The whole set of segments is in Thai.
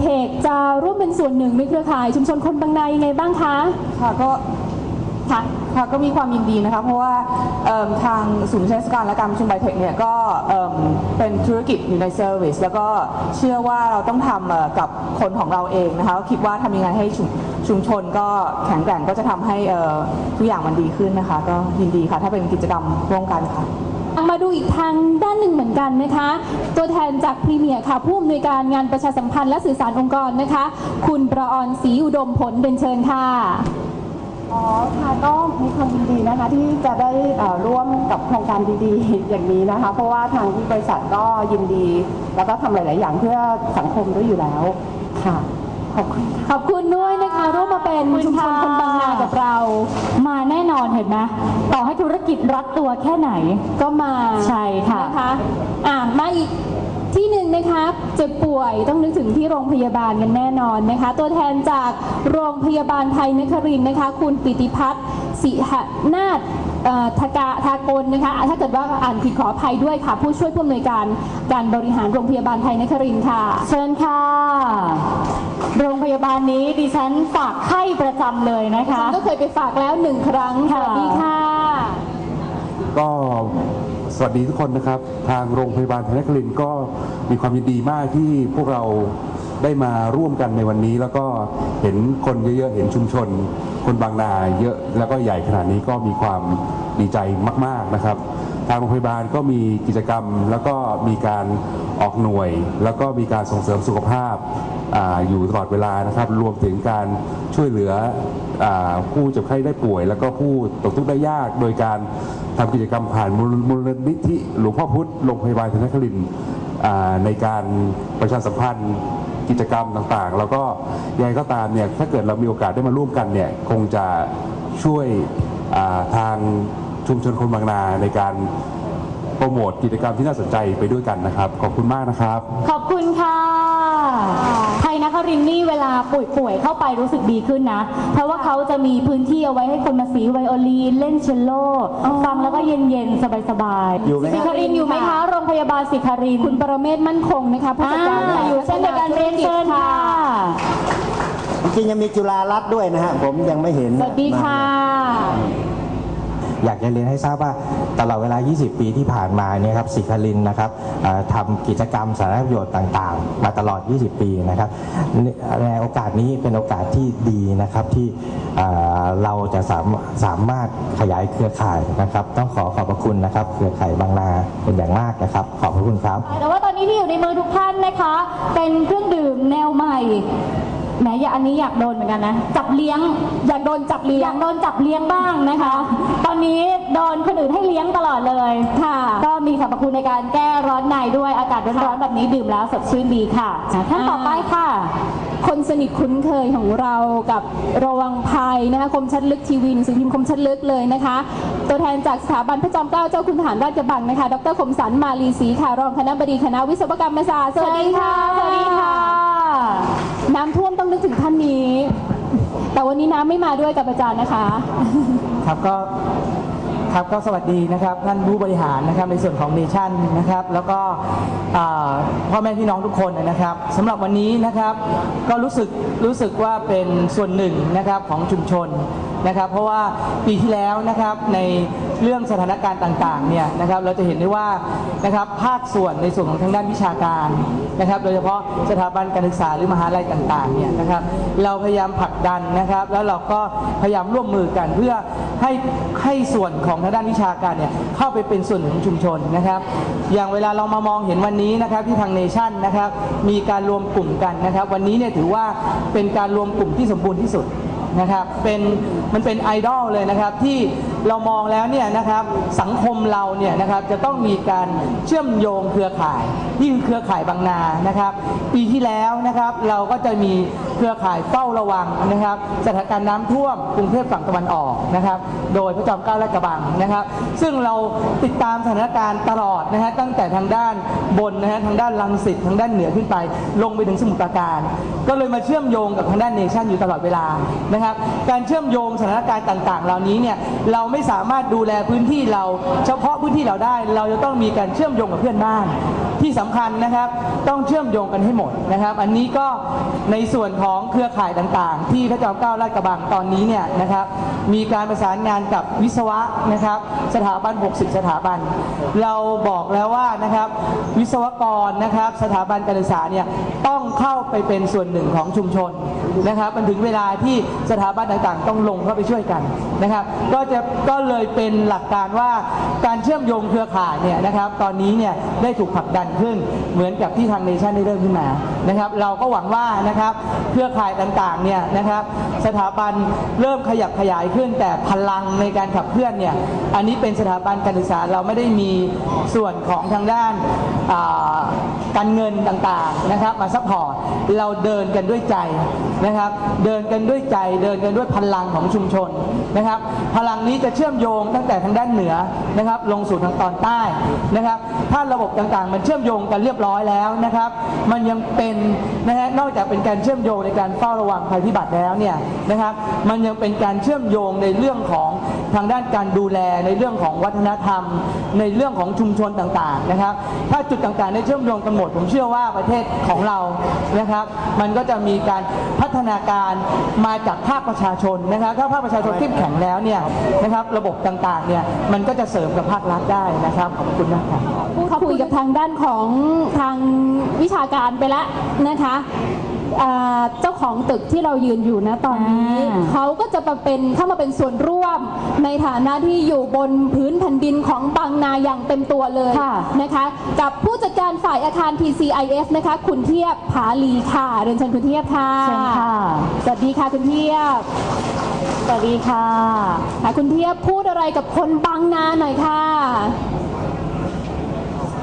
เทคจะร่วมเป็นส่วนหนึ่งในเครือข่ายชุมชนคนบางนายังไงบ้างคะค่ะก็ค่ะค่ะก็มีความยินดีนะคะเพราะว่าทางศูนย์วิชาราชการและการประชุมไบเทคเนี่ยก็เป็นธุรกิจอยู่ในเซอร์วิสแล้วก็เชื่อว่าเราต้องทำกับคนของเราเองนะคะคิดว่าทำยังไงให้ชุมชุมชนก็แข็งแกร่งก็จะทำให้ทุกอย่างมันดีขึ้นนะคะ ก็ยินดีค่ะถ้าเป็นกิจกรรมร่วมกันค่ะ มาดูอีกทางด้านหนึ่งเหมือนกันนะคะ ตัวแทนจากพรีเมียร์ค่ะ ผู้อำนวยการงานประชาสัมพันธ์และสื่อสารองค์กรนะคะ คุณประออนศรีอุดมผลเป็นเชิญค่ะอ๋อค่ะก็มีความยินดีนะคะที่จะได้เอ่อร่วมกับโครงการดีๆ อย่างนี้นะคะ เพราะว่าทางที่บริษัทก็ยินดี แล้วก็ทำหลาย ๆ อย่างเพื่อสังคมด้วยอยู่แล้วค่ะ ขอบคุณค่ะขอบคุณด้วยนะคะ ร่วมมาเป็นชุมชนคนบางนากับเรา มาแน่นอนเห็นไหมต่อให้ธุรกิจรัดตัวแค่ไหน ก็มาใช่ค่ะนะคะอะมาอีกที่หนึ่งนะคะเจ็บป่วยต้องนึกถึงที่โรงพยาบาลกันแน่นอนนะคะ ตัวแทนจากโรงพยาบาลไทยนครินทร์นะคะ คุณปิติพัฒน์สิหนาถ เอ่อทกาทากลนะคะ ถ้าเกิดว่าอ่านผิดขออภัยด้วยค่ะ ผู้ช่วยผู้อำนวยการการบริหารโรงพยาบาลไทยนครินทร์ค่ะ เชิญค่ะ โรงพยาบาลนี้ดิฉันฝากไข้ประจำเลยนะคะ ก็เคยไปฝากแล้วหนึ่งครั้งสค่ะ วัสดีค่ะ ก็สวัสดีทุกคนนะครับ ทางโรงพยาบาลธนครินทร์ก็มีความยินดีมากที่พวกเราได้มาร่วมกันในวันนี้ แล้วก็เห็นคนเยอะๆ เห็นชุมชน คนบางนาเยอะแล้วก็ใหญ่ขนาดนี้ก็มีความดีใจมาก ๆนะครับ ทางโรงพยาบาลก็มีกิจกรรม แล้วก็มีการออกหน่วย แล้วก็มีการส่งเสริมสุขภาพออยู่ตลอดเวลานะครับ รวมถึงการช่วยเหลืออผู้เจ็บไข้ได้ป่วย แล้วก็ผู้ตกทุกข์ได้ยาก โดยการทำกิจกรรมผ่านมูลนิธิหลวงพ่อพุธโรงพยาบาลธนครินในการประชาสัมพันธ์ กิจกรรมต่างๆ แล้วก็ยังไงก็ตามเนี่ยถ้าเกิดเรามีโอกาสได้มาร่วมกันเนี่ยคงจะช่วยาทางชุมชนคนบางนาในการโปรโมทกิจกรรมที่น่าสนใจไปด้วยกันนะครับ ขอบคุณมากนะครับ ขอบคุณค่ะ ไทยนครินทร์นี่เวลาป่วยป่วยๆเข้าไปรู้สึกดีขึ้นนะ เพราะว่าเขาจะมีพื้นที่เอาไว้ให้คนมาสีไวโอลีนเล่นเชลโลฟังแล้วก็เย็นๆ สบายๆอยู่ไหมสิครินทร์อยู่ไหมคะโรงพยาบาลสิครินทร์คุณปรเมศมั่นคงนะคะผู้จัดการอ่าอยู่เช่นเดียวกันเรียนเชิญค่ะ จริงๆยังมีจุฬารัตน์ด้วยนะฮะ ผมยังไม่เห็น สวัสดีค่ะ อยากจะเรียนให้ทราบว่าตลอดเวลา 20 ปีที่ผ่านมาเนี่ยครับสิคลินนะครับทำกิจกรรมสาธารณประโยชน์ต่างๆ มาตลอด 20 ปีนะครับในโอกาสนี้เป็นโอกาสที่ดีนะครับที่เอ่อเราจะสามสามารถขยายเครือข่ายนะครับ ต้องขอขอบพระคุณนะครับ เครือข่ายบางนาเป็นอย่างมากนะครับ ขอบพระคุณครับ แต่ว่าตอนนี้ที่อยู่ในมือทุกท่านนะคะ เป็นเครื่องดื่มแนวใหม่ แหมอย่าอันนี้อยากโดนเหมือนกันนะ จับเลี้ยง อยากโดนจับเลี้ยงโดนจับเลี้ยงบ้างนะคะ ตอนนี้โดนคนอื่นให้เลี้ยงตลอดเลย ค่ะ ก็มีสรรพคุณในการแก้ร้อนในด้วยอากาศร้อนๆแบบนี้ดื่มแล้วสดชื่นดีค่ะอะท่านต่อไปค่ะ คนสนิทคุ้นเคยของเรากับระวังภัยนะคะคมชัดลึกทีวีหนังสือพิมพ์คมชัดลึกเลยนะคะ ตัวแทนจากสถาบันพระจอมเกล้าเจ้าคุณทหารราชกระบังนะคะดรคมสันมาลีศรีค่ะรองคณะบดีคณะวิศวกรรมศาสตร์สวัสดีค่ะ สวัสดีค่ะ น้ำท่วมต้อง นึกถึงท่านนี้ แต่วันนี้น้ำไม่มาด้วยกับอาจารย์นะคะ ครับก็ครับก็สวัสดีนะครับท่านผู้บริหารนะครับในส่วนของเนชั่นนะครับแล้วก็พ่อแม่พี่น้องทุกคนนะครับสำหรับวันนี้นะครับก็รู้สึกรู้สึกว่าเป็นส่วนหนึ่งนะครับของชุมชน นะครับ เพราะว่าปีที่แล้วนะครับในเรื่องสถานการณ์ต่างๆเนี่ยนะครับเราจะเห็นได้ว่านะครับภาคส่วนในส่วนของทางด้านวิชาการนะครับ โดยเฉพาะสถาบันการศึกษาหรือมหาลัยต่างๆเนี่ยนะครับเราพยายามผลักดันนะครับ แล้วเราก็พยายามร่วมมือกันเพื่อให้ให้ส่วนของทางด้านวิชาการเนี่ยเข้าไปเป็นส่วนหนึ่งของชุมชนนะครับ อย่างเวลาเรามามองเห็นวันนี้นะครับที่ทางเนชั่นนะครับมีการรวมกลุ่มกันนะครับ วันนี้เนี่ยถือว่าเป็นการรวมกลุ่มที่สมบูรณ์ที่สุด นะครับเป็นมันเป็นไอดอลเลยนะครับที่เรามองแล้วเนี่ยนะครับสังคมเราเนี่ยนะครับจะต้องมีการเชื่อมโยงเครือข่ายนี่คือเครือข่ายบางนานะครับ ปีที่แล้วนะครับเราก็จะมี เครือข่ายเฝ้าระวังนะครับ สถานการณ์น้ำท่วมกรุงเทพฝั่งตะวันออกนะครับ โดยพระจอมเกล้าและกระบังนะครับ ซึ่งเราติดตามสถานการณ์ตลอดนะฮะตั้งแต่ทางด้านบนนะฮะทางด้านลังสิตทางด้านเหนือขึ้นไป ลงไปถึงสมุทรปราการ ก็เลยมาเชื่อมโยงกับทางด้านเนชั่นอยู่ตลอดเวลานะครับ การเชื่อมโยงสถานการณ์ต่างๆ เหล่านี้เนี่ยเราไม่สามารถดูแลพื้นที่เรา เฉพาะพื้นที่เราได้ เราจะต้องมีการเชื่อมโยงกับเพื่อนบ้าน ที่สำคัญนะครับ ต้องเชื่อมโยงกันให้หมดนะครับ อันนี้ก็ในส่วนของเครือข่ายต่างๆ ที่พระจอมเกล้าลาดกระบังตอนนี้เนี่ยนะครับ มีการประสานงานกับวิศวะนะครับ สถาบัน 60 สถาบัน เราบอกแล้วว่านะครับ วิศวกรนะครับ สถาบันการศึกษาเนี่ยต้องเข้าไปเป็นส่วนหนึ่งของชุมชน นะครับ มันถึงเวลาที่สถาบันต่างๆ ต้องลงเข้าไปช่วยกันนะครับ ก็จะก็เลยเป็นหลักการว่าการเชื่อมโยงเครือข่ายเนี่ยนะครับ ตอนนี้เนี่ยได้ถูกผลักดันขึ้น เหมือนกับที่ทางเนชั่นได้เริ่มขึ้นมานะครับ เราก็หวังว่านะครับเครือข่ายต่างๆเนี่ยนะครับสถาบันเริ่มขยับขยายขึ้น แต่พลังในการขับเคลื่อนเนี่ยอันนี้เป็นสถาบันการศึกษาเราไม่ได้มีส่วนของทางด้านการเงินต่างๆนะครับมาซัพพอร์ตเราเดินกันด้วยใจนะครับ เดินกันด้วยใจเดินกันด้วยพลังของชุมชนนะครับ พลังนี้จะเชื่อมโยงตั้งแต่ทางด้านเหนือนะครับ ลงสู่ทางตอนใต้นะครับ ถ้าระบบต่างๆ มันเชื่อมโยงกันเรียบร้อยแล้วนะครับ มันยังเป็นนะฮะนอกจากเป็นการเชื่อมโยงในการเฝ้าระวังภัยพิบัติแล้วเนี่ยนะครับ มันยังเป็นการเชื่อมโยงในเรื่องของทางด้านการดูแลในเรื่องของวัฒนธรรม ในเรื่องของชุมชนต่างๆนะครับ ถ้าจุดต่างๆได้เชื่อมโยงกันหมดผมเชื่อว่าประเทศของเรานะครับ มันก็จะมีการพัฒนาการมาจากภาคประชาชนนะครับถ้าภาคประชาชนเข้มแข็งแล้วเนี่ยนะครับระบบต่างๆเนี่ยมันก็จะเสริมกับภาครัฐได้นะครับขอบคุณนะครับพูดคุยกับทางด้านของทางวิชาการไปแล้วนะคะ เจ้าของตึกที่เรายืนอยู่นะตอนนี้อ่าเขาก็จะมาเป็นเข้ามาเป็นส่วนร่วม ในฐานะที่อยู่บนพื้นแผ่นดินของบางนาอย่างเต็มตัวเลยค่ะนะคะ กับผู้จัดการฝ่ายอาคาร TCIF นะคะ คุณเทียบผาลีค่ะเรียนเชิญคุณเทียบค่ะเชิญค่ะสวัสดีค่ะคุณเทียบสวัสดีค่ะค่ะคุณเทียบพูดอะไรกับคนบางนาหน่อยค่ะ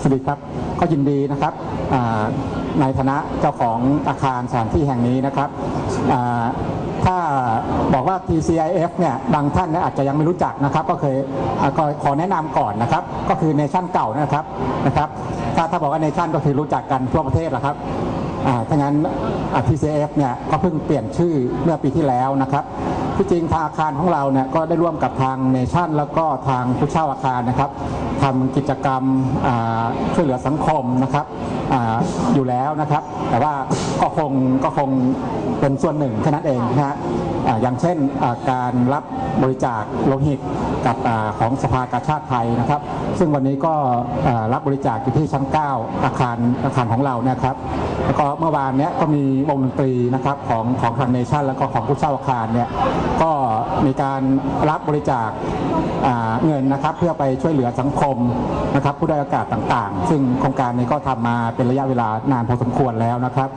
สวัสดีครับก็ยินดีนะครับอ่า ในฐานะเจ้าของอาคารสถานที่แห่งนี้นะครับถ้าบอกว่า TCIF เนี่ยบางท่านอาจจะยังไม่รู้จักนะครับ ก็เคยขอแนะนำก่อนนะครับ ก็คือเนชั่นเก่านะครับนะครับ ถ้าถ้าบอกว่าเนชั่นก็คือรู้จักกันทั่วประเทศแหละครับอ่าถ้างั้น TCIF เนี่ยก็เพิ่งเปลี่ยนชื่อเมื่อปีที่แล้วนะครับ ที่จริงทางอาคารของเราเนี่ยก็ได้ร่วมกับทางเนชั่น แล้วก็ทางผู้เช่าอาคารนะครับทำกิจกรรมช่วยเหลือสังคมนะครับออยู่แล้วนะครับ แต่ว่าก็คงก็คงเป็นส่วนหนึ่งแค่นั้นเองนะฮะ อย่างเช่นการรับบริจาคโลหิตกับอของสภากาชาติไทยนะครับ ซึ่งวันนี้ก็รับบริจาคอยู่ที่ชั้น 9 อาคารอาคารของเรานะครับแล้วก็เมื่อวานเนี้ยก็มีวงดนตรีนะครับของของทางเนชั่นแล้วก็ของผู้เช่าอาคารเนี่ยก็มีการรับบริจาคเงินนะครับเพื่อไปช่วยเหลือสังคมนะครับผู้ได้อยโอกาสต่างๆ ซึ่งโครงการนี้ก็ทำมาเป็นระยะเวลานานพอสมควรแล้วนะครับ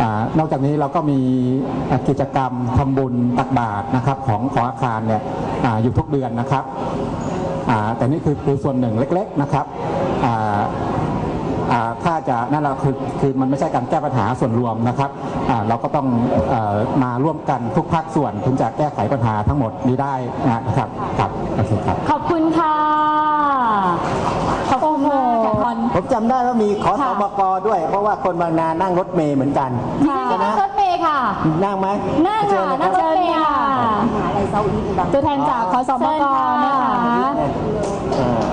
อนอกจากนี้เราก็มีกิจกรรมทำบุญตักบาตรนะครับของของอาคารเนี่ยอาอยู่ทุกเดือนนะครับอ่าแต่นี่คือคือส่วนหนึ่งเล็กๆนะครับอ่าอ่าถ้าจะนั่นเราคือคือมันไม่ใช่การแก้ปัญหาส่วนรวมนะครับอ่าเราก็ต้องเออมาร่วมกันทุกภาคส่วนถึงจะแก้ไขปัญหาทั้งหมดนี้ได้นะครับครับโอเคครับ ขอบคุณค่ะขอบคุณมากค่ะผมจำได้ว่ามีขอสมกด้วย เพราะว่าคนบางนานั่งรถเมย์เหมือนกันดิฉันก็นั่งรถเมย์ ค่ะ นั่งไหมนั่งเชิญค่ะนะคนั่รังบ รถเมย์ค่ะ ตัวแทนจากขอสมกนะคะเออ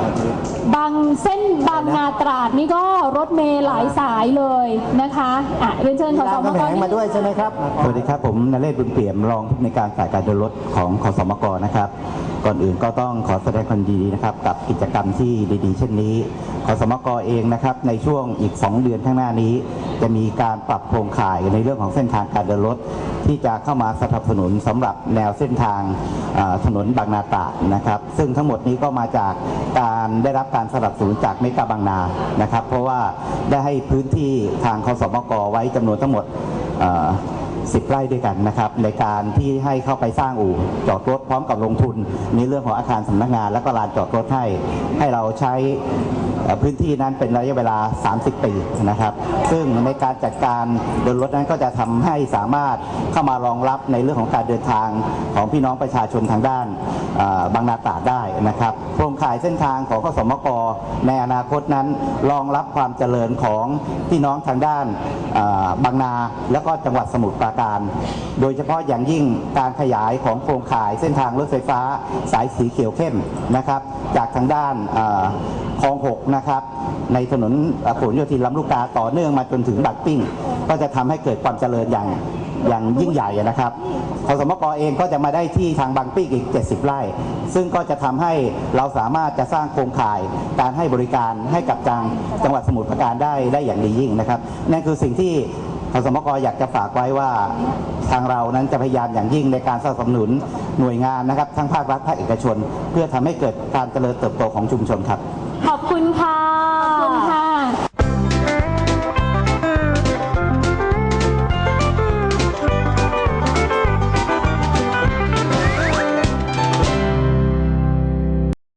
บางเส้นบางนาตราดนี่ก็รถเมล์หลายสายเลยนะคะอะเรียนเชิญขอรามสมคำกแหงมาด้วยใช่ไหมครับ สวัสดีครับ ผมนเรศบุญเปี่ยมรองผู้ในวยการฝ่ายการเดินรถของขสมกนะครับ ก่อนอื่นก็ต้องขอแสดงความยินดีนะครับ กับกิจกรรมที่ดีๆ เช่นนี้ขสมกเองนะครับ ในช่วงอีก 2 เดือนข้างหน้านี้ จะมีการปรับโครงข่ายในเรื่องของเส้นทางการเดินรถ ที่จะเข้ามาสนับสนุนสำหรับแนวเส้นทางถนนบางนาตราดนะครับ ซึ่งทั้งหมดนี้ก็มาจากการได้รับการสนับสนุนจากเมกาบางนานะครับ เพราะว่าได้ให้พื้นที่ทางคสมกไว้จำนวนทั้งหมด อ่าสิบไร่ด้วยกันนะครับในการที่ให้เข้าไปสร้างอู่จอดรถพร้อมกับลงทุน ในเรื่องของอาคารสำนักงาน และก็ลานจอดรถให้ให้เราใช้พื้นที่นั้นเป็นระยะเวลา 30 ปีนะครับ ซึ่งในการจัดการเดินรถนั้นก็จะทำให้สามารถเข้ามารองรับในเรื่องของการเดินทางของพี่น้องประชาชนทางด้านบางนาตราดได้นะครับโครงข่ายเส้นทางของขสมกในอนาคตนั้นรองรับความเจริญของพี่น้องทางด้านบางนา แล้วก็จังหวัดสมุทรปราการโดยเฉพาะอย่างยิ่งการขยายของโครงข่ายเส้นทางรถไฟฟ้าสายสีเขียวเข้มนะครับจากทางด้านคลองหกนะครับในถนนผลโยธินลำลูกกาต่อเนื่องมาจนถึงบักปิ้ง ก็จะทำให้เกิดความเจริญอย่างอย่างยิ่งใหญ่นะครับขสมกเองก็จะมาได้ที่ทางบางปิ้งอีก 70 ไร่ ซึ่งก็จะทำให้เราสามารถจะสร้างโครงข่ายการให้บริการให้กับจังจังหวัดสมุทรปราการได้ได้อย่างดียิ่งนะครับ นั่นคือสิ่งที่ ขสมกอยากจะฝากไว้ว่าทางเรานั้นจะพยายามอย่างยิ่งในการสนับสนุนหน่วยงานนะครับ ทั้งภาครัฐภาคเอกชน เพื่อทำให้เกิดการเจริญเติบโตของชุมชนครับ ขอบคุณค่ะ